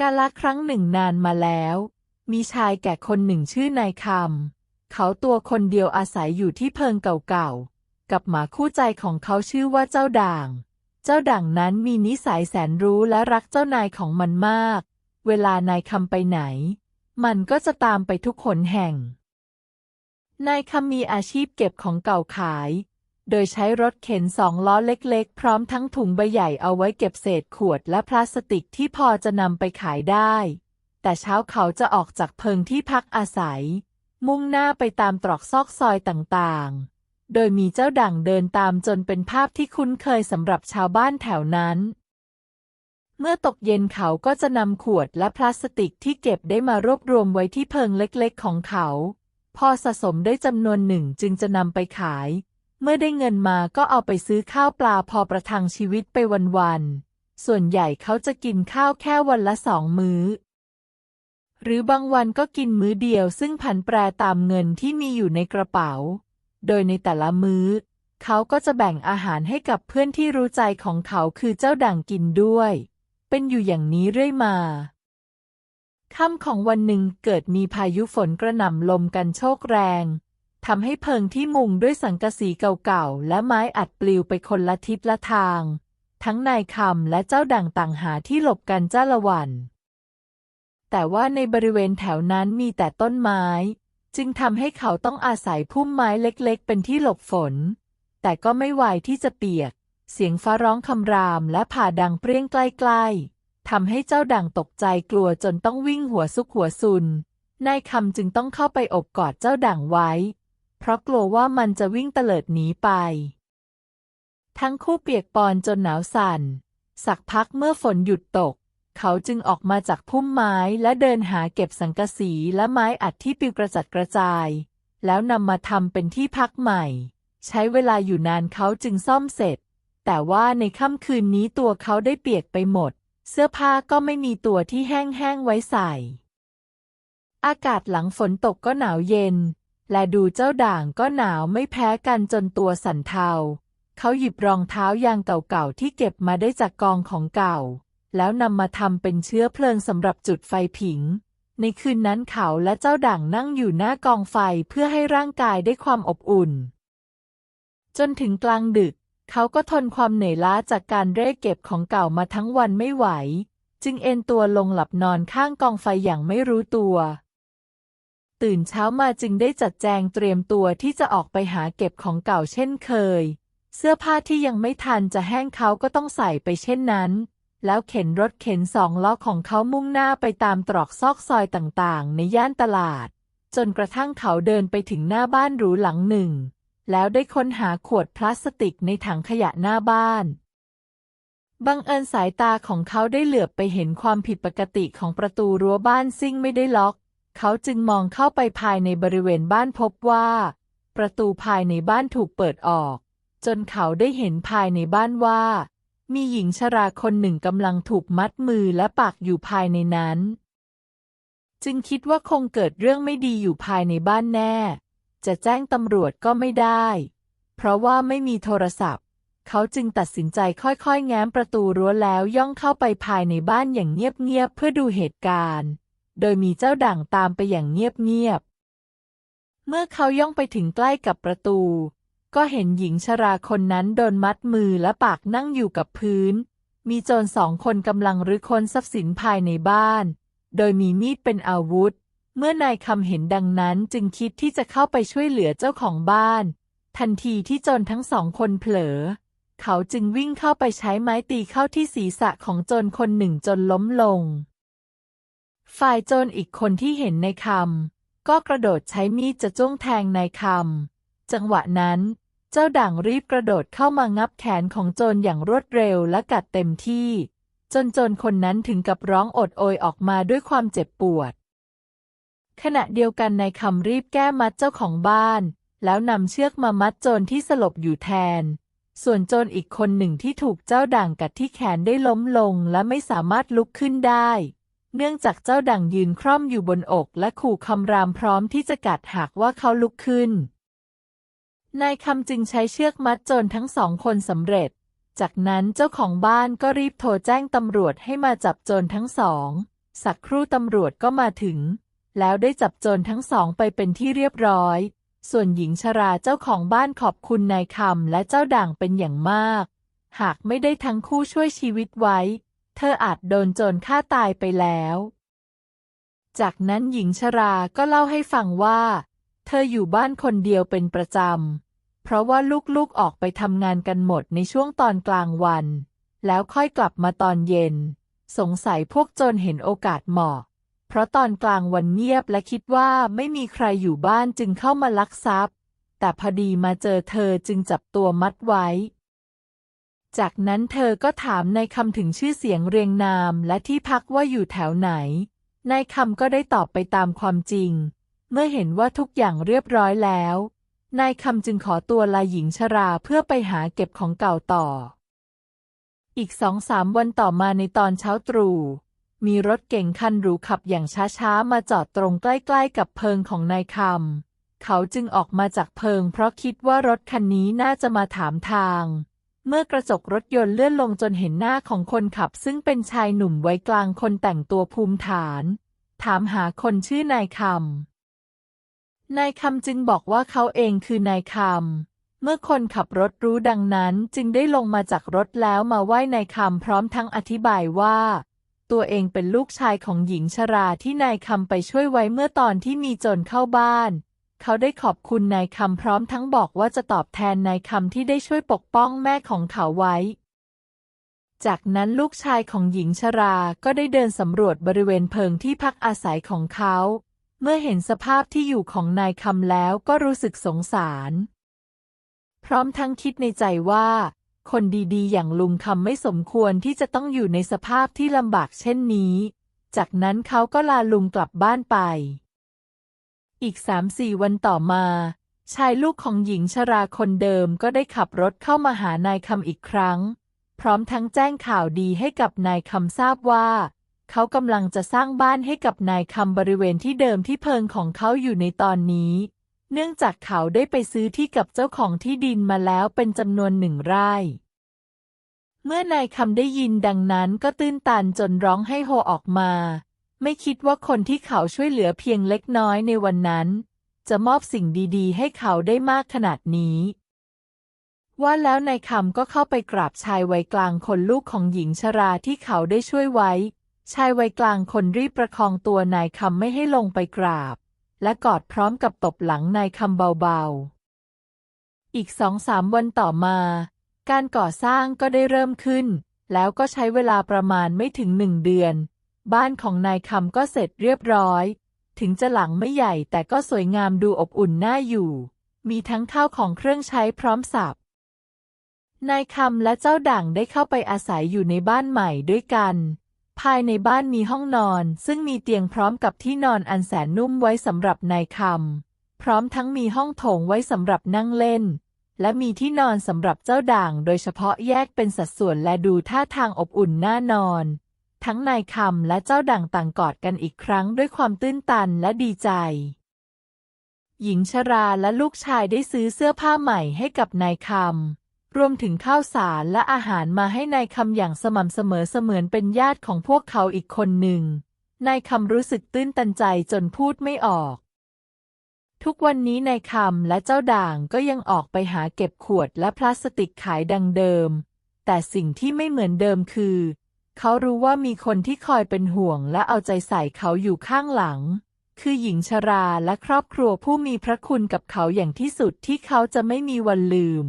กาลครั้งหนึ่งนานมาแล้ว มีชายแก่คนหนึ่งชื่อนายคำ เขาตัวคนเดียวอาศัยอยู่ที่เพิงเก่าๆ กับหมาคู่ใจของเขาชื่อว่าเจ้าด่าง เจ้าด่างนั้นมีนิสัยแสนรู้และรักเจ้านายของมันมาก เวลานายคำไปไหน มันก็จะตามไปทุกหนแห่ง นายคำมีอาชีพเก็บของเก่าขาย โดยใช้รถเข็นสองล้อเล็กๆ พร้อมทั้งถุงใบใหญ่เอาไว้เก็บเศษขวดและพลาสติกที่พอจะนำไปขายได้ แต่เช้าเขาจะออกจากเพิงที่พักอาศัย มุ่งหน้าไปตามตรอกซอกซอยต่างๆ โดยมีเจ้าด่างเดินตามจนเป็นภาพที่คุ้นเคยสำหรับชาวบ้านแถวนั้น เมื่อตกเย็นเขาก็จะนำขวดและพลาสติกที่เก็บได้มารวบรวมไว้ที่เพิงเล็กๆ ของเขา พอสะสมได้จำนวนหนึ่งจึงจะนำไปขาย เมื่อได้เงินมาก็เอาไปซื้อข้าวปลาพอประทังชีวิตไปวันๆ ส่วนใหญ่เขาจะกินข้าวแค่วันละสองมื้อ หรือบางวันก็กินมื้อเดียวซึ่งผันแปรตามเงินที่มีอยู่ในกระเป๋า โดยในแต่ละมื้อ เขาก็จะแบ่งอาหารให้กับเพื่อนที่รู้ใจของเขาคือเจ้าด่างกินด้วย เป็นอยู่อย่างนี้เรื่อยมาค่ำของวันหนึ่งเกิดมีพายุฝนกระหน่ำลมกันโชกแรง ทำให้เพิงที่มุงด้วยสังกะสีเก่าๆ และไม้อัดปลิวไปคนละทิศละทาง ทั้งนายคำและเจ้าด่างต่างหาที่หลบกันจ้าละวัน แต่ว่าในบริเวณแถวนั้นมีแต่ต้นไม้ จึงทำให้เขาต้องอาศัยพุ่มไม้เล็กๆ เป็นที่หลบฝน แต่ก็ไม่ไหวที่จะเปียก เสียงฟ้าร้องคำรามและผ่าดังเปรี้ยงใกล้ๆทำให้เจ้าด่างตกใจกลัวจนต้องวิ่งหัวซุกหัวซุนนายคำจึงต้องเข้าไปอบกอดเจ้าด่างไว้ เพราะกลัวว่ามันจะวิ่งเตลิดหนีไป ทั้งคู่เปียกปอนจนหนาวสั่น สักพักเมื่อฝนหยุดตก เขาจึงออกมาจากพุ่มไม้และเดินหาเก็บสังกะสีและไม้อัดที่ปิวกระจัดกระจาย แล้วนำมาทำเป็นที่พักใหม่ ใช้เวลาอยู่นานเขาจึงซ่อมเสร็จ แต่ว่าในค่ำคืนนี้ตัวเขาได้เปียกไปหมด เสื้อผ้าก็ไม่มีตัวที่แห้งๆไว้ใส่อากาศหลังฝนตกก็หนาวเย็น และดูเจ้าด่างก็หนาวไม่แพ้กันจนตัวสั่นเทา เขาหยิบรองเท้ายางเก่าๆที่เก็บมาได้จากกองของเก่า แล้วนำมาทำเป็นเชื้อเพลิงสำหรับจุดไฟผิง ในคืนนั้นเขาและเจ้าด่างนั่งอยู่หน้ากองไฟเพื่อให้ร่างกายได้ความอบอุ่น จนถึงกลางดึก เขาก็ทนความเหนื่อยล้าจากการเร่เก็บของเก่ามาทั้งวันไม่ไหว จึงเอนตัวลงหลับนอนข้างกองไฟอย่างไม่รู้ตัว ตื่นเช้ามาจึงได้จัดแจงเตรียมตัวที่จะออกไปหาเก็บของเก่าเช่นเคย เสื้อผ้าที่ยังไม่ทันจะแห้งเขาก็ต้องใส่ไปเช่นนั้น แล้วเข็นรถเข็นสองล้อของเขามุ่งหน้าไปตามตรอกซอกซอยต่างๆ ในย่านตลาด จนกระทั่งเขาเดินไปถึงหน้าบ้านหรูหลังหนึ่ง แล้วได้ค้นหาขวดพลาสติกในถังขยะหน้าบ้านบังเอิญสายตาของเขาได้เหลือบไปเห็นความผิดปกติของประตูรั้วบ้านซิ่งไม่ได้ล็อก เขาจึงมองเข้าไปภายในบริเวณบ้านพบว่า ประตูภายในบ้านถูกเปิดออก จนเขาได้เห็นภายในบ้านว่า มีหญิงชราคนหนึ่งกำลังถูกมัดมือและปากอยู่ภายในนั้น จึงคิดว่าคงเกิดเรื่องไม่ดีอยู่ภายในบ้านแน่ จะแจ้งตำรวจก็ไม่ได้ เพราะว่าไม่มีโทรศัพท์ เขาจึงตัดสินใจค่อยๆ แง้มประตูรั้วแล้วย่องเข้าไปภายในบ้านอย่างเงียบๆเพื่อดูเหตุการณ์ โดยมีเจ้าด่างตามไปอย่างเงียบๆ เมื่อเขาย่องไปถึงใกล้กับประตู ก็เห็นหญิงชราคนนั้นโดนมัดมือและปากนั่งอยู่กับพื้น มีโจรสองคนกำลังรื้อค้นทรัพย์สินภายในบ้าน โดยมีมีดเป็นอาวุธ เมื่อนายคำเห็นดังนั้นจึงคิดที่จะเข้าไปช่วยเหลือเจ้าของบ้าน ทันทีที่โจรทั้งสองคนเผลอเขาจึงวิ่งเข้าไปใช้ไม้ตีเข้าที่ศีรษะของโจรคนหนึ่งจนล้มลง ฝ่ายโจรอีกคนที่เห็นในคำก็กระโดดใช้มีดจะจ้วงแทงนายคำจังหวะนั้น เจ้าด่างรีบกระโดดเข้ามางับแขนของโจรอย่างรวดเร็วและกัดเต็มที่ จนโจรคนนั้นถึงกับร้องอดโอยออกมาด้วยความเจ็บปวด ขณะเดียวกันนายคำรีบแก้มัดเจ้าของบ้าน แล้วนำเชือกมามัดโจรที่สลบอยู่แทนส่วนโจรอีกคนหนึ่งที่ถูกเจ้าด่างกัดที่แขนได้ล้มลงและไม่สามารถลุกขึ้นได้ เนื่องจากเจ้าดั่งยืนคร่อมอยู่บนอกและขู่คำรามพร้อมที่จะกัดหากว่าเขาลุกขึ้น นายคำจึงใช้เชือกมัดโจรทั้งสองคนสำเร็จ จากนั้นเจ้าของบ้านก็รีบโทรแจ้งตำรวจให้มาจับโจรทั้งสอง สักครู่ตำรวจก็มาถึง แล้วได้จับโจรทั้งสองไปเป็นที่เรียบร้อย ส่วนหญิงชราเจ้าของบ้านขอบคุณนายคำและเจ้าด่างเป็นอย่างมาก หากไม่ได้ทั้งคู่ช่วยชีวิตไว้ เธออาจโดนโจรฆ่าตายไปแล้ว จากนั้นหญิงชราก็เล่าให้ฟังว่า เธออยู่บ้านคนเดียวเป็นประจำ เพราะว่าลูกๆออกไปทำงานกันหมดในช่วงตอนกลางวัน แล้วค่อยกลับมาตอนเย็น สงสัยพวกโจรเห็นโอกาสเหมาะ เพราะตอนกลางวันเงียบและคิดว่าไม่มีใครอยู่บ้านจึงเข้ามาลักทรัพย์ แต่พอดีมาเจอเธอจึงจับตัวมัดไว้ จากนั้นเธอก็ถามนายคำถึงชื่อเสียงเรียงนามและที่พักว่าอยู่แถวไหน นายคำก็ได้ตอบไปตามความจริง เมื่อเห็นว่าทุกอย่างเรียบร้อยแล้ว นายคำจึงขอตัวลาหญิงชราเพื่อไปหาเก็บของเก่าต่อ อีกสองสามวันต่อมาในตอนเช้าตรู่มีรถเก๋งคันหรูขับอย่างช้าๆ มาจอดตรงใกล้ๆ กับเพิงของนายคำ เขาจึงออกมาจากเพิงเพราะคิดว่ารถคันนี้น่าจะมาถามทาง เมื่อกระจกรถยนต์เลื่อนลงจนเห็นหน้าของคนขับ ซึ่งเป็นชายหนุ่มไว้กลางคนแต่งตัวภูมิฐาน ถามหาคนชื่อนายคำ นายคำจึงบอกว่าเขาเองคือนายคำ เมื่อคนขับรถรู้ดังนั้นจึงได้ลงมาจากรถแล้วมาไหว้นายคำพร้อมทั้งอธิบายว่า ตัวเองเป็นลูกชายของหญิงชราที่นายคำไปช่วยไว้เมื่อตอนที่มีโจรเข้าบ้าน เขาได้ขอบคุณนายคำพร้อมทั้งบอกว่าจะตอบแทนนายคำที่ได้ช่วยปกป้องแม่ของเขาไว้ จากนั้นลูกชายของหญิงชราก็ได้เดินสำรวจบริเวณเพิงที่พักอาศัยของเขา เมื่อเห็นสภาพที่อยู่ของนายคำแล้วก็รู้สึกสงสาร พร้อมทั้งคิดในใจว่า คนดีๆ อย่างลุงคำไม่สมควรที่จะต้องอยู่ในสภาพที่ลำบากเช่นนี้ จากนั้นเขาก็ลาลุงกลับบ้านไป อีกสามสี่วันต่อมา ชายลูกของหญิงชราคนเดิมก็ได้ขับรถเข้ามาหานายคำอีกครั้ง พร้อมทั้งแจ้งข่าวดีให้กับนายคำทราบว่า เขากำลังจะสร้างบ้านให้กับนายคำบริเวณที่เดิมที่เพิงของเขาอยู่ในตอนนี้ เนื่องจากเขาได้ไปซื้อที่กับเจ้าของที่ดินมาแล้วเป็นจำนวนหนึ่งไร่เมื่อนายคำได้ยินดังนั้นก็ตื้นตันจนร้องให้โฮออกมา ไม่คิดว่าคนที่เขาช่วยเหลือเพียงเล็กน้อยในวันนั้น จะมอบสิ่งดีๆ ให้เขาได้มากขนาดนี้ ว่าแล้วนายคำก็เข้าไปกราบชายวัยกลางคนลูกของหญิงชราที่เขาได้ช่วยไว้ ชายวัยกลางคนรีบประคองตัวนายคำไม่ให้ลงไปกราบ และกอดพร้อมกับตบหลังนายคำเบาๆ อีกสองสามวันต่อมา การก่อสร้างก็ได้เริ่มขึ้น แล้วก็ใช้เวลาประมาณไม่ถึงหนึ่งเดือน บ้านของนายคำก็เสร็จเรียบร้อย ถึงจะหลังไม่ใหญ่แต่ก็สวยงามดูอบอุ่นน่าอยู่ มีทั้งข้าวของเครื่องใช้พร้อมสับนายคำและเจ้าด่างได้เข้าไปอาศัยอยู่ในบ้านใหม่ด้วยกัน ภายในบ้านมีห้องนอน ซึ่งมีเตียงพร้อมกับที่นอนอันแสนนุ่มไว้สำหรับนายคำพร้อมทั้งมีห้องโถงไว้สำหรับนั่งเล่น และมีที่นอนสำหรับเจ้าด่าง โดยเฉพาะแยกเป็นสัดส่วนและดูท่าทางอบอุ่นน่านอน ทั้งนายคำและเจ้าด่างต่างกอดกันอีกครั้งด้วยความตื้นตันและดีใจ หญิงชราและลูกชายได้ซื้อเสื้อผ้าใหม่ให้กับนายคำ รวมถึงข้าวสารและอาหารมาให้นายคำอย่างสม่ำเสมอเสมือนเป็นญาติของพวกเขาอีกคนหนึ่ง นายคำรู้สึกตื้นตันใจจนพูดไม่ออก ทุกวันนี้นายคำและเจ้าด่างก็ยังออกไปหาเก็บขวดและพลาสติกขายดังเดิม แต่สิ่งที่ไม่เหมือนเดิมคือ เขารู้ว่ามีคนที่คอยเป็นห่วงและเอาใจใส่เขาอยู่ข้างหลัง คือหญิงชราและครอบครัวผู้มีพระคุณกับเขาอย่างที่สุดที่เขาจะไม่มีวันลืม